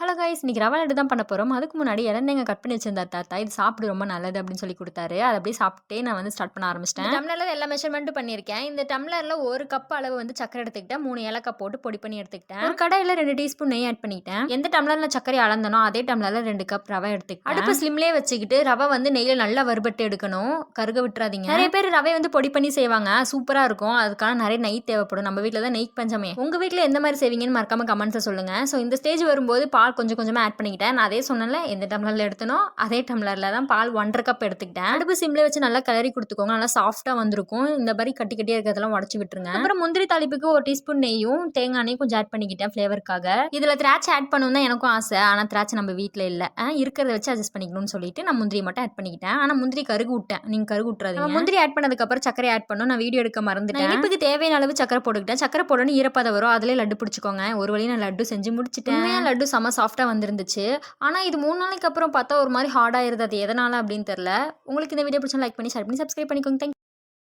Hello guys இன்னைக்கு ரவா லட்டு தான் பண்ண போகிறோம் அதுக்கு முன்னாடி இளநீங்க கட் பண்ணி வச்சிருந்தார் தாத்தா. இது சாப்பிடு ரொம்ப நல்லது அப்படின்னு சொல்லி கொடுத்தாரு. அதை அப்படியே சாப்பிட்டே நான் வந்து ஸ்டார்ட் பண்ண ஆரம்பிச்சிட்டேன். டம்ளரில் எல்லா மெஷர்மெண்ட்டும் பண்ணியிருக்கேன். இந்த டம்ளரில் ஒரு கப் அளவு வந்து சக்கரை எடுத்துக்கிட்டேன். மூணு ஏலக்காய் போட்டு பொடி பண்ணி எடுத்துக்கிட்டேன். ஒரு கடையில் ரெண்டு டீஸ்பூன் நெய் ஆட் பண்ணிக்கிட்டேன். எந்த டம்ளரில் சக்கரை அளந்தனோ அதே டம்ளரில் ரெண்டு கப் ரவை எடுத்துக்கிட்டேன். அடுப்பு ஸ்லிம்லேயே வச்சுக்கிட்டு ரவை வந்து நெய்யில் நல்லா வறுபட்டு எடுக்கணும். கருக விட்டுறாதீங்க. நிறைய பேர் ரவை வந்து பொடி பண்ணி செய்வாங்க. சூப்பராக இருக்கும். அதுக்கான நிறைய நெய் தேவைப்படும். நம்ம வீட்டில் தான் நெய் பஞ்சமே. உங்கள் வீட்டில் எந்த மாதிரி செய்வீங்கன்னு மறக்காம கமெண்ட்ஸை சொல்லுங்க. ஸோ இந்த ஸ்டேஜ் வரும்போது பால் கொஞ்சம் கொஞ்சமாக ஆட் பண்ணிக்கிட்டேன். நான் அதே சொன்னேன்ல எந்த டம்ளரில் எடுத்தனோ அதே டம்ளரில் தான் பால் ஒன்றரை கப் எடுத்துக்கிட்டேன். அடுப்பு சிம்ல வச்சு நல்லா கிளறி கொடுத்துக்கோங்க. நல்லா சாஃப்டாக வந்திருக்கும். இந்த மாதிரி கட்டி கட்டியாக இருக்கிறதெல்லாம் உடச்சி விட்டுருங்க. அப்புறம் முந்திரி தாளிப்புக்கு ஒரு டீஸ்பூன் நெய்யும் தேங்காய் எண்ணெயும் கொஞ்சம் ஆட் பண்ணிக்கிட்டேன் ஃப்ளேவருக்காக இதில் திராட்சை ஆட் பண்ணணும் தான் எனக்கும் ஆசை. ஆனால் திராட்சை நம்ம வீட்டில் இல்லை. இருக்கிறத வச்சு அட்ஜஸ்ட் பண்ணிக்கணும்னு சொல்லிட்டு நான் முந்திரி மட்டும் ஆட் பண்ணிக்கிட்டேன். ஆனால் முந்திரி கருகு விட்டேன். நீங்கள் கருகு விட்டுறாதீங்க. முந்திரி ஆட் பண்ணதுக்கப்புறம் சக்கரை ஆட் பண்ணணும். நான் வீடியோ எடுக்க மறந்துட்டேன். இனிப்புக்கு தேவையான அளவு சக்கரை போட்டுக்கிட்டேன். சக்கரை போடணும் ஈரப்பதம் வரும். அதிலே லட்டு பிடிச்சிக்கோங்க. ஒரு வழி நான் லட்டு செஞ்சு முடிச்சிட்டேன். லட்டு செம்ம சாஃப்டாக வந்துருந்துச்சு. ஆனால் இது மூணு நாளைக்கு அப்புறம் பார்த்தா ஒரு மாதிரி ஹார்டாக இருந்தது எதனால் அப்படின்னு தெரில உங்களுக்கு இந்த வீடியோ பிடிச்சா லைக் பண்ணி ஷேர் பண்ணி சப்ஸ்கிரைப் பண்ணிக்கோங்க. தேங்க்